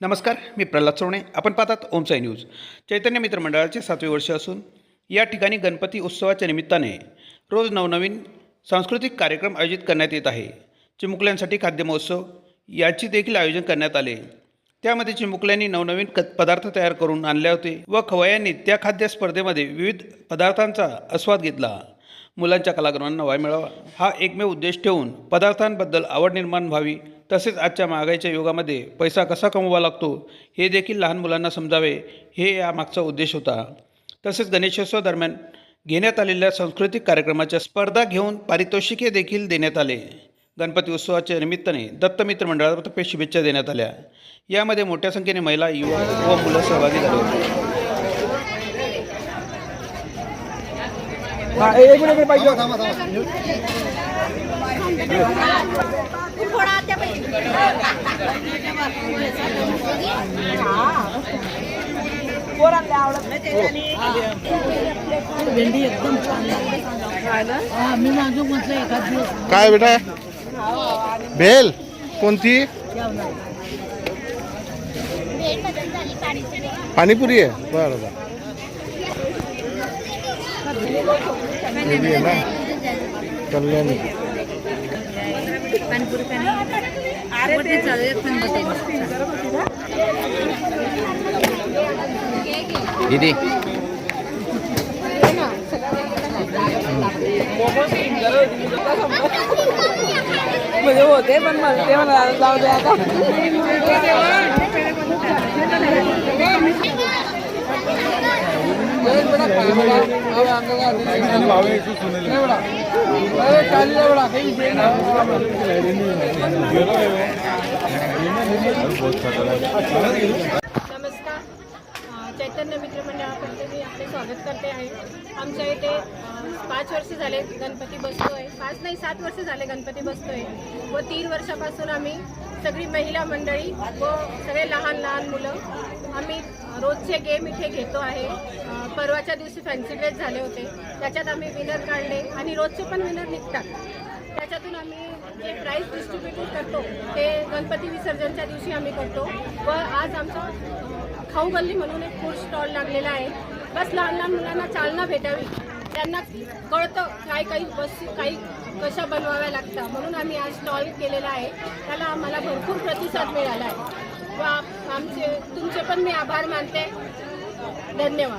नमस्कार मी प्रल्हाद चोणे आपण पाहतात ओमसाई न्यूज. चैतन्य मित्र मंडळाचे सातवे वर्ष असून या ठिकाणी गणपती उत्सवाच्या निमित्ताने रोज नवनवीन सांस्कृतिक कार्यक्रम आयोजित करण्यात येत आहे. चिमुकल्यांसाठी खाद्य महोत्सव याची देखील आयोजन करण्यात आले. त्यामध्ये चिमुकल्यांनी नवनवीन क पदार्थ तयार करून आणले होते व खवयांनी त्या खाद्य स्पर्धेमध्ये विविध पदार्थांचा आस्वाद घेतला. मुलांच्या कलाकारांना वाव मिळावा हा एकमेव उद्देश ठेवून पदार्थांबद्दल आवड निर्माण व्हावी तसेच आजच्या महागाईच्या युगामध्ये पैसा कसा कमवावा लागतो हे देखील लहान मुलांना समजावे हे यामागचा उद्देश होता. तसेच गणेशोत्सव दरम्यान घेण्यात आलेल्या सांस्कृतिक कार्यक्रमाच्या स्पर्धा घेऊन पारितोषिके देखील देण्यात आले. गणपती उत्सवाच्या निमित्ताने दत्तमित्र मंडळातर्फे शुभेच्छा देण्यात आल्या. यामध्ये मोठ्या संख्येने महिला युवा व मुलं सहभागी झाले होते. भेंडी एकदम छान मी माझं म्हटलं एखाद दिवस काय बेटा? भेल? कोणती? पाणीपुरी आहे? बरं बरं. कल्याणी. आवडते चालेल थंड तेल. दीदी म्हणजे होते पण मला ते मला जाऊ दे आता नमस्कार. चैतन्य मित्र मंडळाकडे मी आपले स्वागत करते आहे. आमच्या इथे पाच वर्ष झाले गणपती बसतोय. पाच नाही सात वर्ष झाले गणपती बसतोय. व तीन वर्षापासून आम्ही सगळी महिला मंडळी व सगळे लहान लहान मुलं आम्ही रोजचे गेम इथे घेतो आहे. परवाच्या दिवशी फॅन्सी ड्रेस झाले होते. त्याच्यात आम्ही विनर काढले आणि रोजचे पण विनर निघतात. त्याच्यातून आम्ही जे प्राईज डिस्ट्रीब्युट करतो ते गणपती विसर्जनच्या दिवशी आम्ही करतो. व आज आमचा खाऊ गल्ली म्हणून एक फूड स्टॉल लागलेला आहे. बस लहान लहान मुलांना चालना भेटावी. त्यांना कळतं काय काही वस्तू काही कशा बनवाव्या लागतात. म्हणून आम्ही आज स्टॉल केलेला आहे. त्याला आम्हाला भरपूर प्रतिसाद मिळाला आहे. व आमचे तुमचे पण मी आभार मानते. धन्यवाद.